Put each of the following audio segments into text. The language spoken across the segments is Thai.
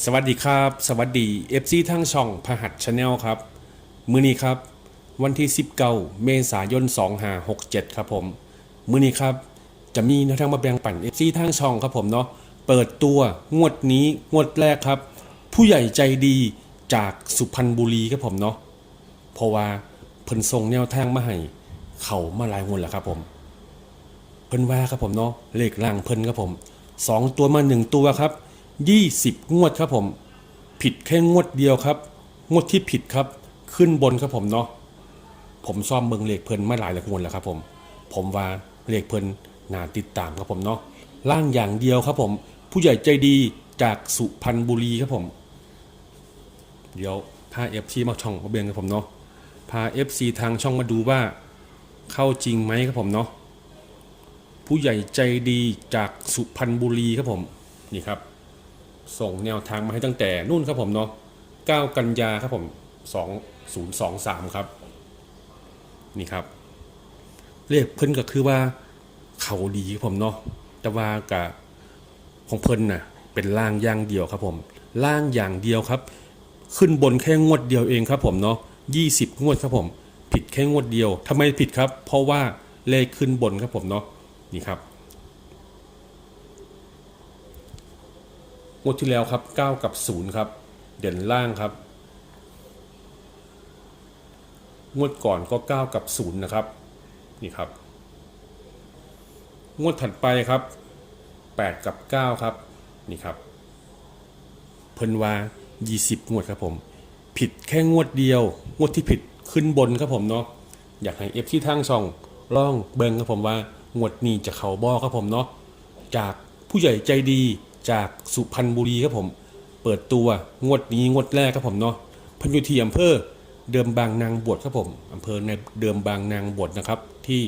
สวัสดีครับ สวัสดี FC ทั้งช่องพหัสชาแนลครับ มือนี้ครับ วันที่ 19 เมษายน 2567 ครับผม มือนี้ครับ จะมีแนวทางมาแบ่งปัน FC ทั้งช่องครับผมเนาะเปิดตัวงวดนี้งวดแรกครับ ผู้ใหญ่ใจดีจากสุพรรณบุรีครับผมเนาะเพราะว่าเพิ่นส่งแนวทางมาให้เขามาลายงวดแล้วครับผม เพิ่นว่าครับผมเนาะเลขล่างเพิ่นครับผมสองตัวมาหนึ่งตัวครับ ยี่สิบงวดครับผม ผิดแค่งวดเดียวครับ งวดที่ผิดครับ ขึ้นบนครับผมเนาะผมซ่อมเบิงเลขเพิ่นมาหลายหลายงวดแล้วครับผม ผมว่าเลขเพิ่นน่าติดตามครับผมเนาะล่างอย่างเดียวครับผม ผู้ใหญ่ใจดีจากสุพรรณบุรีครับผม เดี๋ยวพาเอฟซีมาช่องมาเบียงครับผมเนาะพาเอฟซีทางช่องมาดูว่าเข้าจริงไหมครับผมเนาะผู้ใหญ่ใจดีจากสุพรรณบุรีครับผมนี่ครับ ส่งแนวทางมาให้ตั้งแต่นู่นครับผมเนาะ9กันยาครับผม2023 ครับ นี่ครับเรียกเพิ่นก็คือว่าเขาดีครับผมเนาะแต่ว่ากับของเพิ่นน่ะเป็นล่างอย่างเดียวครับผมล่างอย่างเดียวครับ ขึ้นบนแค่งวดเดียวเองครับผมเนาะ20 งวดครับผม ผิดแค่งวดเดียวทำไมผิดครับ เพราะว่าเลขขึ้นบนครับผมเนาะนี่ครับ งวดที่แล้วครับ 9 กับ 0 ครับ เด่นล่างครับ งวดก่อนก็ 9 กับ 0 นะครับ นี่ครับ งวดถัดไปครับ 8 กับ 9 ครับ นี่ครับ เพิ่นว่า 20 งวดครับผม ผิดแค่งวดเดียว งวดที่ผิดขึ้นบนครับผมเนาะ อยากให้เอฟที่ทางช่องล่องเบิงครับผมว่างวดนี้จะเขาบอครับผมเนาะ จากผู้ใหญ่ใจดี จากสุพรรณบุรีครับผม เปิดตัวงวดนี้งวดแรกครับผมเนาะพันอยุทีอำเภอเดิมบางนางบวชครับผมอำเภอในเดิมบางนางบวชนะครับ ที่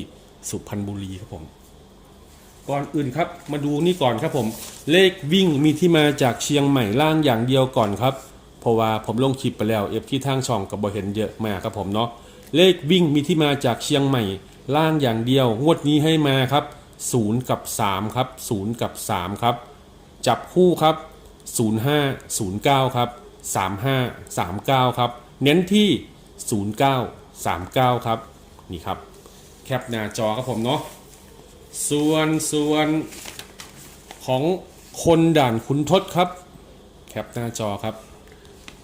สุพรรณบุรีครับผม ก่อนอื่นครับ มาดูนี่ก่อนครับผม เลขวิ่งมีที่มาจากเชียงใหม่ล่างอย่างเดียวก่อนครับ เพราะว่าผมลงคลิปไปแล้วเอฟที่ทางช่องกับบอเห็นเยอะมากครับผมเนาะเลขวิ่งมีที่มาจากเชียงใหม่ล่างอย่างเดียว งวดนี้ให้มาครับ0กับ3ครับ0กับ3ครับ จับคู่ครับ 05 09 ครับ 35 39 ครับ เน้นที่ 09 39 ครับ นี่ครับ แคปหน้าจอครับผมเนาะ ส่วนส่วนของคนด่านคุณทศครับ แคปหน้าจอครับ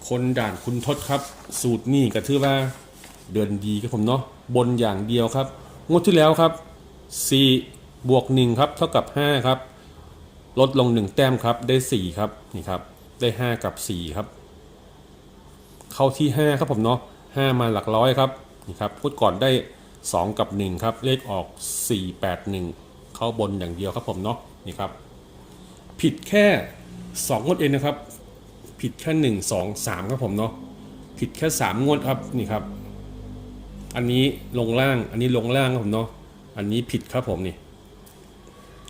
คนด่านคุณทศครับ สูตรนี่ก็ถือว่าเดินดีครับผมเนาะ บนอย่างเดียวครับ งวดที่แล้วครับ 4 บวก 1 ครับ เท่ากับ 5 ครับ ลดลง 1 แต้มครับได้ 4 ครับนี่ครับได้ 5 กับ 4 ครับ เข้าที่ 5 ครับผมเนาะ5มาหลักร้อยครับนี่ครับพูดก่อนได้ 2 กับ 1 ครับ เลขออก 4 8 1 เข้าบนอย่างเดียวครับผมเนาะนี่ครับ ผิดแค่ 2 งวดเองนะครับ ผิดแค่ 1 2 3 ครับผมเนาะผิดแค่ 3 งวดครับนี่ครับ อันนี้ลงล่างอันนี้ลงล่างครับผมเนาะอันนี้ผิดครับผมนี่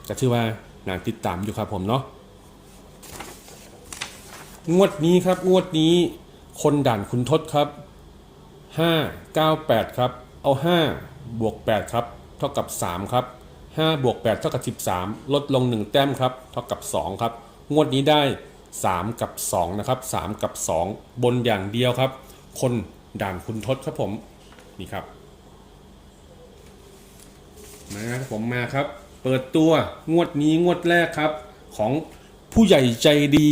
จะชื่อว่า งานติดตามอยู่ครับผมเนาะงวดนี้ครับงวดนี้คนด่านคุณทศครับ 5 9 8 ครับ เอา 5 บวก 8 ครับ เท่ากับ 3 ครับ 5 บวก 8 เท่ากับ 13 ลดลง 1 แต้มครับ เท่ากับ 2 ครับ งวดนี้ได้ 3 กับ 2 นะครับ 3 กับ 2 บนอย่างเดียวครับ คนด่านคุณทศครับผม นี่ครับ มาครับผมมาครับ เปิดตัวงวดนี้งวดแรกครับ ของผู้ใหญ่ใจดี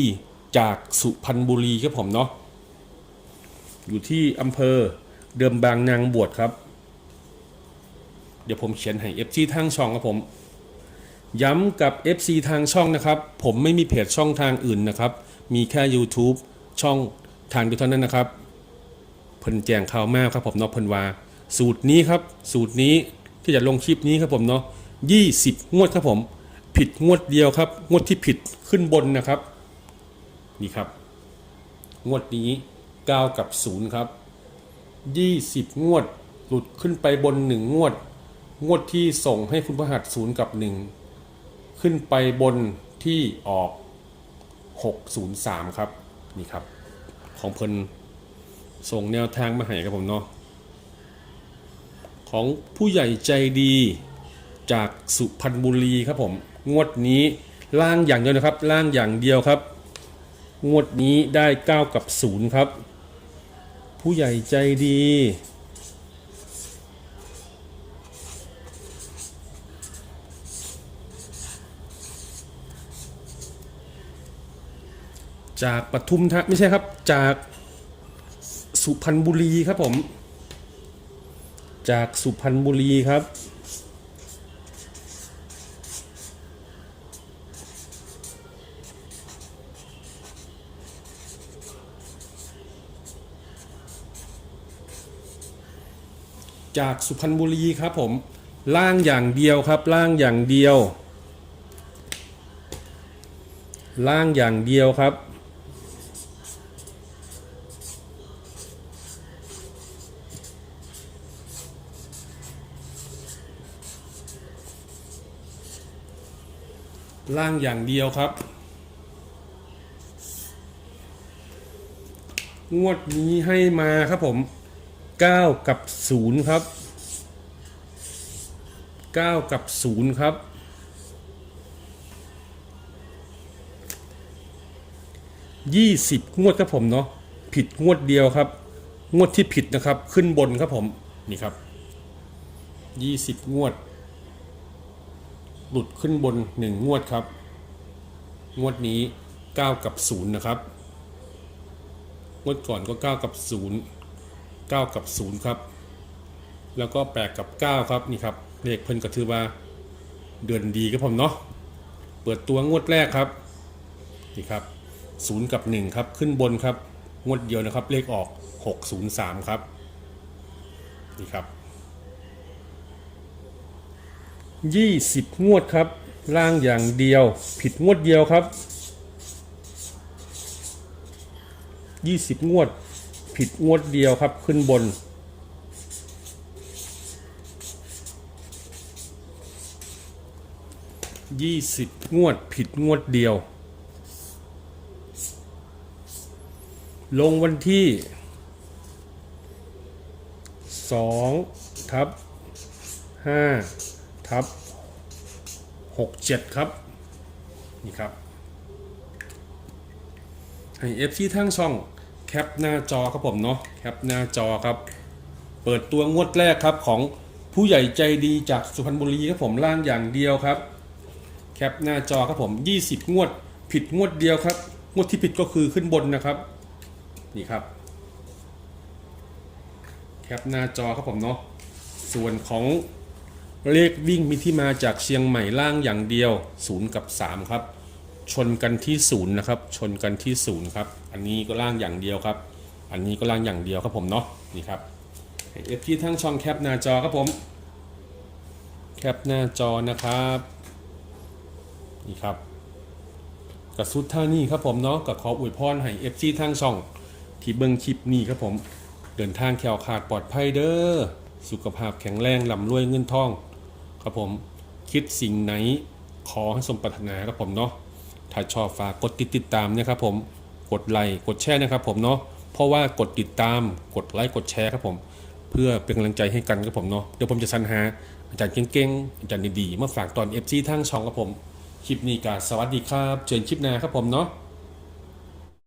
จากสุพรรณบุรีครับผมเนาะอยู่ที่อำเภอเดิมบางนางบวชครับ เดี๋ยวผมเขียนให้ FC ทางช่องครับผม ย้ำกับ FC ทางช่องนะครับ ผมไม่มีเพจช่องทางอื่นนะครับ มีแค่ YouTube ช่องทางเดียวเท่านั้นนะครับเพิ่นแจงข่าวมากครับผมเนาะเพิ่นว่า สูตรนี้ครับ สูตรนี้ที่จะลงคลิปนี้ครับผมเนาะ 20 งวดครับผม ผิดงวดเดียวครับ งวดที่ผิดขึ้นบนนะครับ นี่ครับ งวดนี้ 9 กับ 0 ครับ 20 งวด หลุดขึ้นไปบน 1 งวด งวดที่ส่งให้คุณพระหัส0กับ 1 ขึ้นไปบนที่ออก 603 ครับ นี่ครับ ของเพิ่นส่งแนวทางมาให้ครับผมเนาะของผู้ใหญ่ใจดี จากสุพรรณบุรีครับผมงวดนี้ล่างอย่างเดียวนะครับ ล่างอย่างเดียวครับ งวดนี้ได้ 9 กับ 0 ครับ ผู้ใหญ่ใจดี จากปทุมธาไม่ใช่ครับจากสุพรรณบุรีครับผม จากสุพรรณบุรีครับ จากสุพรรณบุรีครับผมล่างอย่างเดียวครับล่างอย่างเดียว ล่างอย่างเดียวครับ ล่างอย่างเดียวครับ งวดนี้ให้มาครับผม 9 กับ 0 ครับ 9 กับ 0 ครับ 20 งวดครับผมเนาะผิดงวดเดียวครับ งวดที่ผิดนะครับขึ้นบนครับผม นี่ครับ 20 งวด หลุดขึ้นบน 1 งวดครับ งวดนี้ 9 กับ 0 นะครับ งวดก่อนก็ 9 กับ 0 9 กับ 0 ครับ แล้วก็8กับ 9 ครับนี่ครับเลขเพิ่นก็ถือว่าเดือนดีครับผมเนาะเปิดตัวงวดแรกครับนี่ครับ 0 กับ 1 ครับขึ้นบนครับ งวดเดียวนะครับ เลขออก 603 ครับนี่ครับ 20 งวดครับล่างอย่างเดียวผิดงวดเดียวครับ 20 งวด ผิดงวดเดียวครับขึ้นบน20งวดผิดงวดเดียว ลงวันที่2ทับ5ทับ67ครับ นี่ครับให้ FC ทั้งช่อง แคปหน้าจอครับผมเนาะแคปหน้าจอครับ เปิดตัวงวดแรกครับของผู้ใหญ่ใจดีจากสุพรรณบุรีครับผมล่างอย่างเดียวครับ แคปหน้าจอครับผม 20 งวด ผิดงวดเดียวครับ งวดที่ผิดก็คือขึ้นบนนะครับ นี่ครับ แคปหน้าจอครับผมเนาะส่วนของเลขวิ่งมีที่มาจากเชียงใหม่ล่างอย่างเดียว 0 กับ 3 ครับ ชนกันที่ศูนย์นะครับ ชนกันที่ศูนย์ครับ อันนี้ก็ล่างอย่างเดียวครับ อันนี้ก็ล่างอย่างเดียวครับผมเนาะ นี่ครับเอฟที่ทั้งช่องแคปหน้าจอครับผม แคปหน้าจอนะครับ นี่ครับกับสุดท่านี่ครับผมเนาะกับขออวยพรให้เอฟซีทั้งช่อง ที่เบิ่งคลิปนี้ครับผม เดินทางแคล้วขาดปลอดภัยเด้อ สุขภาพแข็งแรงลำรวยเงินทอง ครับผม คิดสิ่งไหนขอให้สมปรารถนาครับผมเนาะ ถ้าชอบฝากกดติดติดตามนะครับผมกดไลค์กดแชร์นะครับผมเนาะเพราะว่ากดติดตามกดไลค์กดแชร์ครับผม เพื่อเป็นกำลังใจให้กันครับผมเนาะเดี๋ยวผมจะสรรหาอาจารย์เก่งๆอาจารย์ดีๆมาฝากตอน FC ทั้งช่องครับผมคลิปนี้ก็สวัสดีครับ เจอกันคลิปหน้าครับผมเนาะ